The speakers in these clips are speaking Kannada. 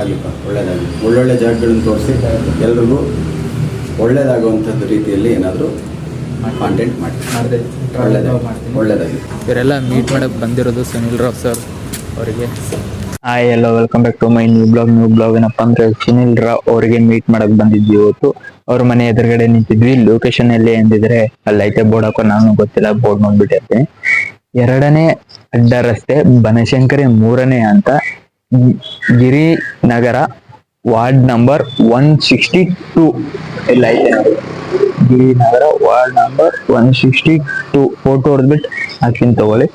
ಆಗಲಿಪ್ಪ ಒಳ್ಳೆಯದಾಗಲಿ ಒಳ್ಳೊಳ್ಳೆ ಜಾಗಗಳನ್ನು ತೋರಿಸಿ ಎಲ್ರಿಗೂ ಒಳ್ಳೆಯದಾಗುವಂಥದ್ದು ರೀತಿಯಲ್ಲಿ ಏನಾದರೂ ಕಾಂಟೆಂಟ್ ಮಾಡಿ. ಮಾಡಿದೆ. ಒಳ್ಳೆಯದಾಗಿ ಮಾಡ್ತೀನಿ. ಒಳ್ಳೆಯದಾಗಿ ಇವರೆಲ್ಲ ಮೀಟ್ ಮಾಡಕ್ಕೆ ಬಂದಿರೋದು ಸುನಿಲ್ ರಾವ್ ಸರ್ ಅವರಿಗೆ. ಹಾಯ್ ಎಲ್ಲ welcome back to my new vlog new vlog ಏನಪ್ಪ ಅಂದ್ರೆ ಸುನಿಲ್ ರಾವ್ ಅವರಿಗೆ ಮೀಟ್ ಮಾಡಕ್ ಬಂದಿದ್ವಿ ಇವತ್ತು. ಅವ್ರ ಮನೆ ಎದುರುಗಡೆ ನಿಂತಿದ್ವಿ. ಲೊಕೇಶನ್ ಎಲ್ಲಿ ಅಂದಿದ್ರೆ ಅಲ್ಲಿ ಐತೆ ಬೋರ್ಡ್ ಹಾಕೋ ನಾನು ಗೊತ್ತಿಲ್ಲ ಬೋರ್ಡ್ ನೋಡ್ಬಿಟ್ಟಿರ್ತೀನಿ ಎರಡನೇ ಅಡ್ಡ ರಸ್ತೆ ಬನಶಂಕರಿ ಮೂರನೇ ಅಂತ. Girinagar ward number one sixty two. ಎಲ್ಲ ಐತೆ Giri Girinagar ward number one sixty two. Photo ಹೊಡೆದ್ಬಿಟ್ಟು ಹಾಕ್ತೀನಿ ತಗೊಳ್ಳಿ.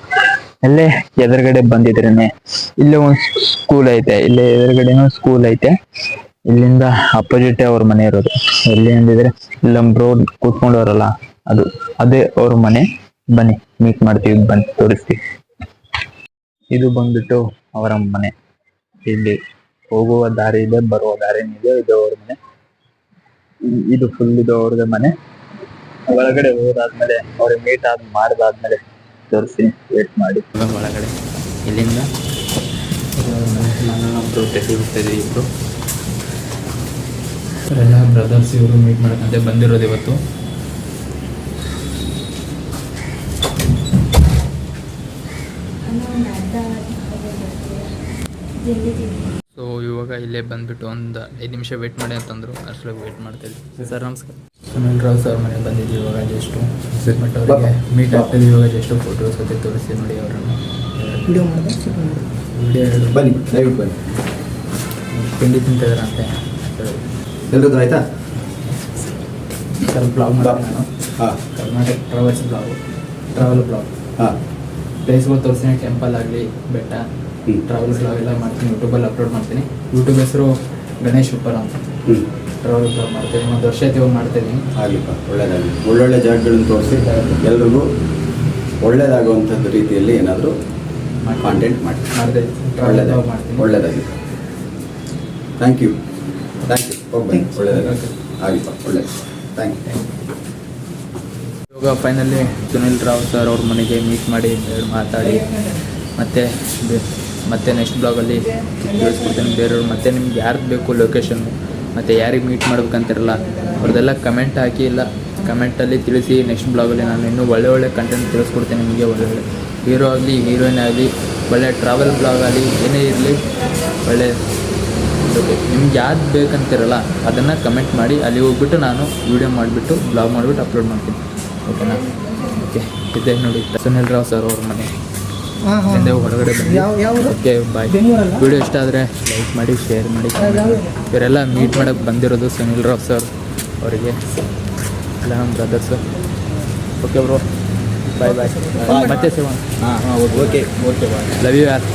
ಅಲ್ಲೇ ಎದುರುಗಡೆ ಬಂದಿದ್ರೇನೆ ಇಲ್ಲೇ ಒಂದ್ ಸ್ಕೂಲ್ ಐತೆ ಇಲ್ಲೇ ಎದುರುಗಡೆನೂ ಸ್ಕೂಲ್ ಐತೆ. ಇಲ್ಲಿಂದ ಅಪೋಸಿಟ್ ಅವ್ರ ಮನೆ ಇರೋದು. ಎಲ್ಲಿ ಅಂದಿದ್ರೆ ಇಲ್ಲೊಂದ್ ರೋಡ್ ಕೂತ್ಕೊಂಡವ್ರಲ್ಲ ಅದು ಅದೇ ಅವ್ರ ಮನೆ. ಬನ್ನಿ ಮೀಟ್ ಮಾಡ್ತೀವಿ ಬನ್ನಿ ತೋರಿಸ್ತೀವಿ. ಇದು ಬಂದ್ಬಿಟ್ಟು ಅವರ ಮನೆ. ಇಲ್ಲಿ ಹೋಗುವ ದಾರಿ ಇದೆ ಬರುವ ದಾರಿ ಇದೆ. ಇದು ಅವ್ರ ಮನೆ. ಇದು ಫುಲ್ ಇದು ಅವ್ರದ್ದು ಮನೆ. ಒಳಗಡೆ ಹೋದಾದ್ಮೇಲೆ ಅವ್ರಿಗೆ ಮೀಟ್ ಆದ್ ಮಾಡಿದಾದ್ಮೇಲೆ ತೋರಿಸಿ ವೇಟ್ ಮಾಡಿ. ಒಳಗಡೆ. ಇಲ್ಲಿಂದ ನಾನು ಟೆಸಿ ಇಬ್ಬರು ಎಲ್ಲ ಬ್ರದರ್ಸ್ ಇವರು ಮೀಟ್ ಮಾಡಕ್ಕಂತೆ ಬಂದಿರೋದು ಇವತ್ತು. ಸೊ ಇವಾಗ ಇಲ್ಲೇ ಬಂದ್ಬಿಟ್ಟು ಒಂದು ಐದು ನಿಮಿಷ ವೇಟ್ ಮಾಡಿ ಅಂತಂದ್ರು. ಅಷ್ಟೊಳಗೆ ವೇಟ್ ಮಾಡ್ತಾಯಿದ್ವಿ ಸರ್ ನಮಸ್ಕಾರ. ಸುನಿಲ್ ರಾವ್ ಸರ್ ಮನೆ ಬಂದಿದ್ವಿ ಇವಾಗ ಜಸ್ಟು ಸಿಗ್ಮೆಂಟ್ ಅವರಿಗೆ ಮೀಟ್ ಆಗ್ತಿದ್ವಿ ಇವಾಗ ಜಸ್ಟು ಫೋಟೋಸ್ ಜೊತೆ ತೋರಿಸಿ ನೋಡಿ ಅವರನ್ನು. ವಿಡಿಯೋ ವಿಡಿಯೋ ಬನ್ನಿ ದಯವಿಟ್ಟು ಬನ್ನಿ. ತಿಂಡಿ ತಿಂತಿದಾರಂತೆ ಎಲ್ರದ್ದು ಆಯ್ತಾ? ಸರ್ ಬ್ಲಾಗ್ ಮಾಡೋದು ನಾನು. ಹಾಂ. Karnataka travels vlog travel vlog ಹಾಂ. ಪ್ಲೇಸ್ಗಳು ತೋರಿಸ್ತೀನಿ ಟೆಂಪಲ್ ಆಗಲಿ ಬೆಟ್ಟ. ಹ್ಮ್. ಟ್ರಾವೆಲ್ ಬ್ಲಾಗ್ ಎಲ್ಲ ಮಾಡ್ತೀನಿ ಯೂಟ್ಯೂಬಲ್ಲಿ ಅಪ್ಲೋಡ್ ಮಾಡ್ತೀನಿ. ಯೂಟ್ಯೂಬ್ ಹೆಸರು ಗಣೇಶ್ ಉಪ್ಪರ್ ಅಂತ. ಟ್ರಾವೆಲ್ ಬ್ಲಾಗ್ ಮಾಡ್ತೀನಿ ಒಂದು ವರ್ಷ ಆಯ್ತು ಇವಾಗ ಮಾಡ್ತೀನಿ ಆಗಲಿಪ್ಪ ಒಳ್ಳೆಯದಾಗಲಿ ಒಳ್ಳೊಳ್ಳೆ ಜಾಗಗಳನ್ನು ತೋರಿಸಿ ಎಲ್ರಿಗೂ ಒಳ್ಳೆಯದಾಗುವಂಥದ್ದು ರೀತಿಯಲ್ಲಿ ಏನಾದರೂ ಕಾಂಟೆಂಟ್ ಮಾಡಿ ಮಾಡಿದೆ ಟ್ರಾವೆಲ್ ಮಾಡ್ತೀನಿ. ಒಳ್ಳೆಯದಾಗಿ thank you thank you okay ಒಳ್ಳೆಯದಾಗ ಆಗಲಿಪ್ಪ ಒಳ್ಳೇದು. ಥ್ಯಾಂಕ್ ಯು ಇವಾಗ ಫೈನಲಿ ಸುನಿಲ್ ರಾವ್ ಸರ್ ಅವ್ರ ಮನೆಗೆ ಮೀಟ್ ಮಾಡಿ ಮಾತಾಡಿ ಮತ್ತು ಮತ್ತೆ ನೆಕ್ಸ್ಟ್ ಬ್ಲಾಗಲ್ಲಿ ತಿಳಿಸ್ಕೊಡ್ತೀನಿ. ಬೇರೆಯವ್ರು ಮತ್ತೆ ನಿಮ್ಗೆ ಯಾರ್ದು ಬೇಕು ಲೊಕೇಶನ್ ಮತ್ತು ಯಾರಿಗೆ ಮೀಟ್ ಮಾಡ್ಬೇಕಂತಿರಲ್ಲ, ಅವ್ರದ್ದೆಲ್ಲ ಕಮೆಂಟ್ ಹಾಕಿ ಇಲ್ಲ ಕಮೆಂಟಲ್ಲಿ ತಿಳಿಸಿ ನೆಕ್ಸ್ಟ್ ಬ್ಲಾಗಲ್ಲಿ ನಾನು ಇನ್ನೂ ಒಳ್ಳೆ ಒಳ್ಳೆ ಕಂಟೆಂಟ್ ತಿಳಿಸ್ಕೊಡ್ತೀನಿ ನಿಮಗೆ ಒಳ್ಳೆ ಒಳ್ಳೆ. ಹೀರೋ ಆಗಲಿ ಹೀರೋಯಿನ್ ಆಗಲಿ, ಒಳ್ಳೆ ಟ್ರಾವೆಲ್ ಬ್ಲಾಗ್ ಆಗಲಿ, ಏನೇ ಇರಲಿ, ಒಳ್ಳೆ ನಿಮ್ಗೆ ಯಾವ್ದು ಬೇಕಂತಿರಲ್ಲ, ಅದನ್ನು ಕಮೆಂಟ್ ಮಾಡಿ, ಅಲ್ಲಿ ಹೋಗ್ಬಿಟ್ಟು ನಾನು ವೀಡಿಯೋ ಮಾಡಿಬಿಟ್ಟು ಬ್ಲಾಗ್ ಮಾಡಿಬಿಟ್ಟು ಅಪ್ಲೋಡ್ ಮಾಡ್ತೀನಿ. ಓಕೆನಾ ಓಕೆ ಇದೇ ನೋಡಿ. ಸುನಿಲ್ ರಾವ್ ಸರ್ ಅವ್ರ ಮನೆ. ಹಿಂದೆ ಹೊರಗಡೆ ಬನ್ನಿ. ಓಕೆ? ವಿಡಿಯೋ ಇಷ್ಟ ಆದರೆ ಲೈಕ್ ಮಾಡಿ ಶೇರ್ ಮಾಡಿ ಇವರೆಲ್ಲ ಮೀಟ್ ಮಾಡೋಕ್ಕೆ ಬಂದಿರೋದು ಸುನಿಲ್ ರಾವ್ ಸರ್ ಅವರಿಗೆ. ಎಲ್ಲ ನಮ್ಮ brothers okay bro bye bye ಮತ್ತೆ ಸಿಗೋಣ ಹಾಂ okay okay bye love you ಯಾರ್?